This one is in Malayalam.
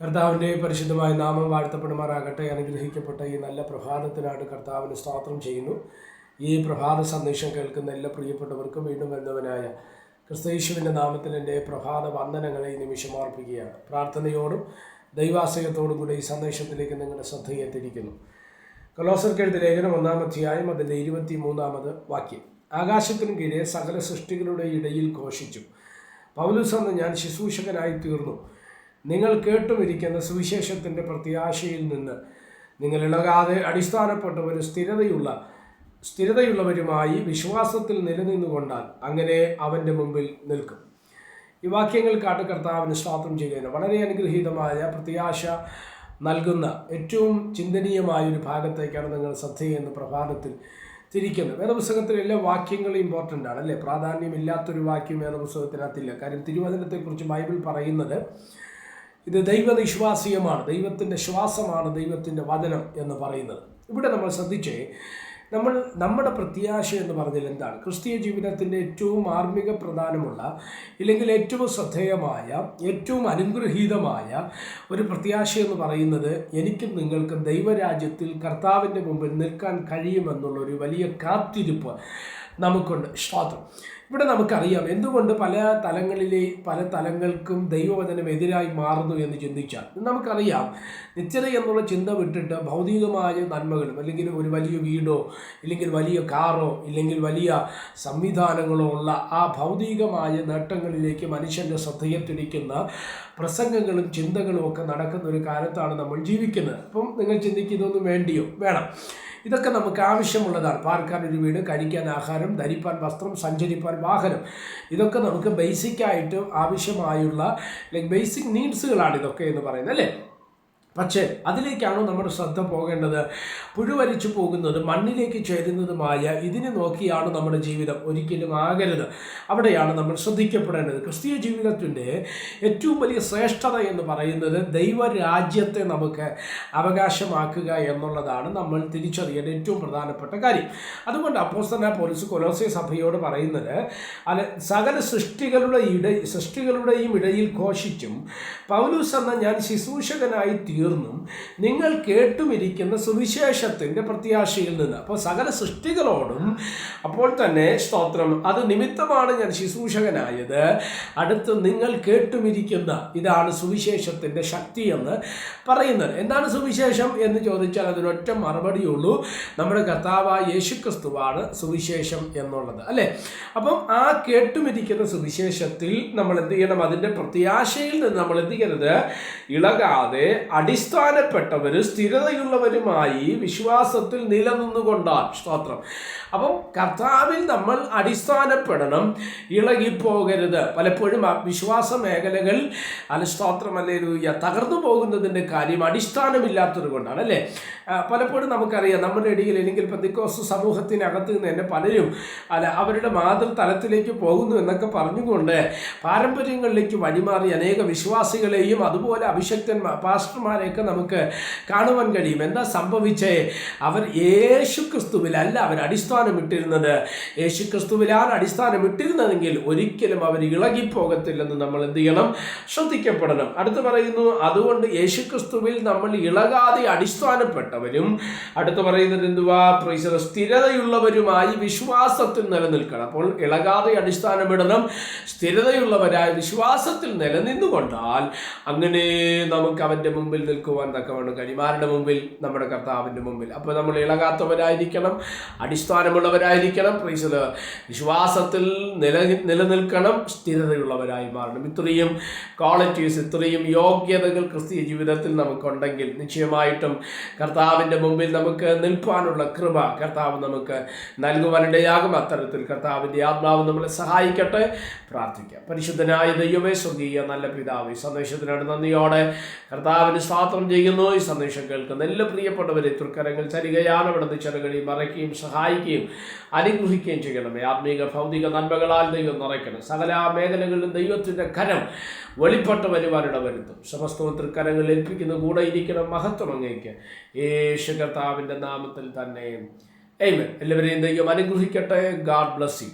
കർത്താവിന്റെ പരിശുദ്ധമായ നാമം വാഴ്ത്തപ്പെടുമാറാകട്ടെ. അനുഗ്രഹിക്കപ്പെട്ട ഈ നല്ല പ്രഭാതത്തിനായിട്ട് കർത്താവിന് സ്തോത്രം ചെയ്യുന്നു. ഈ പ്രഭാത സന്ദേശം കേൾക്കുന്ന എല്ലാ പ്രിയപ്പെട്ടവർക്കും വീണ്ടും വരുന്നവനായ ക്രിസ്തീശുവിന്റെ നാമത്തിൽ എന്റെ പ്രഭാത വന്ദനങ്ങളെ ഈ നിമിഷം അർപ്പിക്കുകയാണ്. പ്രാർത്ഥനയോടും ദൈവാശ്രയത്തോടും കൂടെ ഈ സന്ദേശത്തിലേക്ക് നിങ്ങളുടെ ശ്രദ്ധയെ തിരിക്കുന്നു കൊലോസർക്കെഴുത്ത് ലേഖനം ഒന്നാം അധ്യായം അതിന്റെ ഇരുപത്തി മൂന്നാമത് വാക്യം. ആകാശത്തിനും കീഴെ സകല സൃഷ്ടികളുടെ ഇടയിൽ ഘോഷിച്ചു. പൗലുസ് എന്ന് ഞാൻ ശുശ്രൂഷകനായി തീർന്നു. നിങ്ങൾ കേട്ടുമിരിക്കുന്ന സുവിശേഷത്തിന്റെ പ്രത്യാശയിൽ നിന്ന് നിങ്ങൾ ഇളകാതെ അടിസ്ഥാനപ്പെട്ടവരും സ്ഥിരതയുള്ള സ്ഥിരതയുള്ളവരുമായി വിശ്വാസത്തിൽ നിലനിന്നുകൊണ്ടാൽ അങ്ങനെ അവന്റെ മുമ്പിൽ നിൽക്കും. ഈ വാക്യങ്ങൾ കാട്ട് കർത്താവിന് സ്വാത്രം ചെയ്യുന്നതിന് വളരെ അനുഗ്രഹീതമായ പ്രത്യാശ നൽകുന്ന ഏറ്റവും ചിന്തനീയമായ ഒരു ഭാഗത്തേക്കാണ് നിങ്ങൾ ശ്രദ്ധയെന്ന് പ്രഭാതത്തിൽ തിരിക്കുന്നത്. വേദപുസ്തകത്തിലെ എല്ലാ വാക്യങ്ങളും ഇമ്പോർട്ടന്റ് ആണ് അല്ലേ? പ്രാധാന്യമില്ലാത്തൊരു വാക്യം വേദപുസ്തകത്തിനകത്തില്ല. കാര്യം തിരുവചനത്തെക്കുറിച്ച് ബൈബിൾ പറയുന്നത് ഇത് ദൈവനിശ്വാസീയമാണ് ദൈവത്തിന്റെ ശ്വാസമാണ് ദൈവത്തിന്റെ വചനം എന്ന് പറയുന്നത്. ഇവിടെ നമ്മൾ ശ്രദ്ധിച്ചേ നമ്മൾ നമ്മുടെ പ്രത്യാശ എന്ന് പറഞ്ഞാൽ എന്താണ്? ക്രിസ്തീയ ജീവിതത്തിന്റെ ഏറ്റവും ആർമിക പ്രധാനമുള്ള ഇല്ലെങ്കിൽ ഏറ്റവും ശ്രദ്ധേയമായ ഏറ്റവും അനുഗ്രഹീതമായ ഒരു പ്രത്യാശ എന്ന് പറയുന്നത് എനിക്കും നിങ്ങൾക്കും ദൈവരാജ്യത്തിൽ കർത്താവിന്റെ മുമ്പിൽ നിൽക്കാൻ കഴിയുമെന്നുള്ള ഒരു വലിയ കാത്തിരിപ്പ് നമുക്കുണ്ട്. സ്തോത്രം ഇവിടെ നമുക്കറിയാം എന്തുകൊണ്ട് പല തലങ്ങളിലെ പല തലങ്ങൾക്കും ദൈവവചനം എതിരായി മാറുന്നു എന്ന് ചിന്തിച്ചാൽ. നമുക്കറിയാം നിത്യത എന്നുള്ള ചിന്ത വിട്ടിട്ട് ഭൗതികമായ നന്മകളും അല്ലെങ്കിൽ ഒരു വലിയ വീടോ ഇല്ലെങ്കിൽ വലിയ കാറോ ഇല്ലെങ്കിൽ വലിയ സംവിധാനങ്ങളോ ഉള്ള ആ ഭൗതികമായ നേട്ടങ്ങളിലേക്ക് മനുഷ്യന്റെ ശ്രദ്ധയെ തിരിക്കുന്ന പ്രസംഗങ്ങളും ചിന്തകളും ഒക്കെ നടക്കുന്ന ഒരു കാലത്താണ് നമ്മൾ ജീവിക്കുന്നത്. അപ്പം നിങ്ങൾ ചിന്തിക്കുന്നതൊന്നും വേണ്ടിയോ? വേണം. ഇതൊക്കെ നമുക്ക് ആവശ്യമുള്ളതാണ്. പാർക്കാൻ ഒരു വീട് കഴിക്കാൻ ആഹാരം ധരിപ്പാൻ വസ്ത്രം സഞ്ചരിപ്പാൻ വാഹനം. ഇതൊക്കെ നമുക്ക് ബേസിക്കായിട്ട് ആവശ്യമായുള്ള ലൈക്ക് ബേസിക് നീഡ്സുകളാണ് ഇതൊക്കെ എന്ന് പറയുന്നത് അല്ലേ? പക്ഷേ അതിലേക്കാണോ നമ്മുടെ ശ്രദ്ധ പോകേണ്ടത്? പുഴുവരിച്ചു പോകുന്നത് മണ്ണിലേക്ക് ചേരുന്നതുമായ ഇതിനെ നോക്കിയാണ് നമ്മുടെ ജീവിതം ഒരിക്കലും ആകരുത്. അവിടെയാണ് നമ്മൾ ശ്രദ്ധിക്കപ്പെടേണ്ടത്. ക്രിസ്തീയ ജീവിതത്തിന്റെ ഏറ്റവും വലിയ ശ്രേഷ്ഠത എന്ന് പറയുന്നത് ദൈവരാജ്യത്തെ നമുക്ക് അവകാശമാക്കുക എന്നുള്ളതാണ് നമ്മൾ തിരിച്ചറിയേണ്ട ഏറ്റവും പ്രധാനപ്പെട്ട കാര്യം. അതുകൊണ്ട് അപ്പോസ്തന പോലീസ് കൊലോസി സഭയോട് പറയുന്നത് അല്ല സകല സൃഷ്ടികളുടെ ഇട സൃഷ്ടികളുടെയും ഇടയിൽ ഘോഷിച്ചും പൗലൂസ് എന്ന ഞാൻ ശുശ്രൂഷകനായി തീർന്നും നിങ്ങൾ കേട്ടുമിരിക്കുന്ന സുവിശേഷത്തിന്റെ പ്രത്യാശയിൽ നിന്ന്. അപ്പോൾ സകല സൃഷ്ടികളോടും അപ്പോൾ തന്നെ സ്തോത്രം. അത് നിമിത്തമാണ് ഞാൻ ശുശ്രൂഷകനായത്. അടുത്ത് നിങ്ങൾ കേട്ടുമിരിക്കുന്ന ഇതാണ് സുവിശേഷത്തിന്റെ ശക്തി എന്ന് പറയുന്നത്. എന്താണ് സുവിശേഷം എന്ന് ചോദിച്ചാൽ അതിനൊറ്റ മറുപടിയുള്ളൂ നമ്മുടെ കർത്താവായ യേശുക്രിസ്തുവാണ് സുവിശേഷം എന്നുള്ളത്. അല്ലേ? അപ്പം ആ കേട്ടുമിരിക്കുന്ന സുവിശേഷത്തിൽ നമ്മൾ എന്ത് ചെയ്യണം? അതിന്റെ പ്രത്യാശയിൽ നിന്ന് നമ്മൾ എന്ത് ചെയ്യരുത്? ഇളകാതെ അടിസ്ഥാനപ്പെട്ടവർ സ്ഥിരതയുള്ളവരുമായി വിശ്വാസത്തിൽ നിലനിന്നുകൊണ്ടാണ് സ്തോത്രം. അപ്പം കർത്താവിൽ നമ്മൾ അടിസ്ഥാനപ്പെടണം ഇളകിപ്പോകരുത്. പലപ്പോഴും വിശ്വാസ മേഖലകൾ അല്ല സ്തോത്രമല്ലേ തകർന്നു പോകുന്നതിന്റെ കാര്യം അടിസ്ഥാനമില്ലാത്തത് കൊണ്ടാണ് അല്ലേ? പലപ്പോഴും നമുക്കറിയാം നമ്മുടെ ഇടയിൽ അല്ലെങ്കിൽ പ്രതിക്കോസ് സമൂഹത്തിനകത്ത് നിന്ന് തന്നെ പലരും അല്ല അവരുടെ മാതൃതലത്തിലേക്ക് പോകുന്നു എന്നൊക്കെ പറഞ്ഞുകൊണ്ട് പാരമ്പര്യങ്ങളിലേക്ക് വഴിമാറി അനേക വിശ്വാസികളെയും അതുപോലെ അഭിഷക്തന്മാർ പാസ്റ്റർമാരെയൊക്കെ നമുക്ക് കാണുവാൻ കഴിയും. എന്താ സംഭവിച്ചേ? അവർ യേശു ക്രിസ്തുവിലല്ല അവർ അടിസ്ഥാനം ഇട്ടിരുന്നത് യേശു ക്രിസ്തുവിലാണ് അടിസ്ഥാനം ഇട്ടിരുന്നതെങ്കിൽ ഒരിക്കലും അവർ ഇളകിപ്പോകത്തില്ലെന്ന് നമ്മൾ എന്ത് ചെയ്യണം? ശ്രദ്ധിക്കപ്പെടണം. അടുത്ത് പറയുന്നു അതുകൊണ്ട് യേശു ക്രിസ്തുവിൽ നമ്മൾ ഇളകാതെ അടിസ്ഥാനപ്പെട്ടവരും അടുത്ത് പറയുന്നത് എന്തുവാ? സ്ഥിരതയുള്ളവരുമായി വിശ്വാസത്തിൽ നിലനിൽക്കണം. അപ്പോൾ ഇളകാതെ അടിസ്ഥാനമിടണം സ്ഥിരതയുള്ളവരായ വിശ്വാസത്തിൽ നിലനിന്നുകൊണ്ടാൽ അങ്ങനെ നമുക്ക് അവന്റെ മുമ്പിൽ നിൽക്കുവാൻ തക്കവണ്ണം കഴിയും. മുമ്പിൽ? നമ്മുടെ കർത്താവിന്റെ മുമ്പിൽ. അപ്പോൾ നമ്മൾ ഇളകാത്തവരായിരിക്കണം അടിസ്ഥാനമുള്ളവരായിരിക്കണം. പ്രൈസർ വിശ്വാസത്തിൽ നില നിലനിൽക്കണം സ്ഥിരതയുള്ളവരായി മാറണം. ഇത്രയും ക്വാളിറ്റീസ് ഇത്രയും യോഗ്യതകൾ ക്രിസ്തീയ ജീവിതത്തിൽ നമുക്കുണ്ടെങ്കിൽ നിശ്ചയമായിട്ടും കർത്താവിന്റെ മുമ്പിൽ നമുക്ക് നിൽപ്പാനുള്ള കൃപ കർത്താവ് നമുക്ക് നൽകുവാനിടയാകും. അത്തരത്തിൽ കർത്താവിന്റെ ആത്മാവ് നമ്മളെ സഹായിക്കട്ടെ. പ്രാർത്ഥിക്കാം. പരിശുദ്ധനായ ദൈവമേ സ്വർഗീയ നല്ല പിതാവ് സന്ദേശത്തിനാണ് നന്ദിയോടെ കർത്താവിന് സ്വാതന്ത്ര്യം ചെയ്യുന്നു. ഈ സന്ദേശം കേൾക്കുന്ന എല്ലാ പ്രിയപ്പെട്ടവരെ തൃക്കരങ്ങൾ ചരികയാണ്. അവിടുന്ന് ചെറുകളി മറയ്ക്കുകയും സഹായിക്കുകയും അനുഗ്രഹിക്കുകയും ചെയ്യണമേ. ആത്മീക ഭൗതിക നന്മകളാൽ ദൈവം നിറയ്ക്കണം. സകല മേഖലകളിലും ദൈവത്തിന്റെ കരം വെളിപ്പെട്ട് വരുവാനിട വരുത്തും. സമസ്തവും തൃക്കരങ്ങൾ ഏൽപ്പിക്കുന്ന കൂടെ ഇരിക്കണം. മഹത്വം അങ്ങേക്ക്. യേശു കർത്താവിന്റെ നാമത്തിൽ തന്നെ. എല്ലാവരെയും ദൈവം അനുഗ്രഹിക്കട്ടെ. God bless you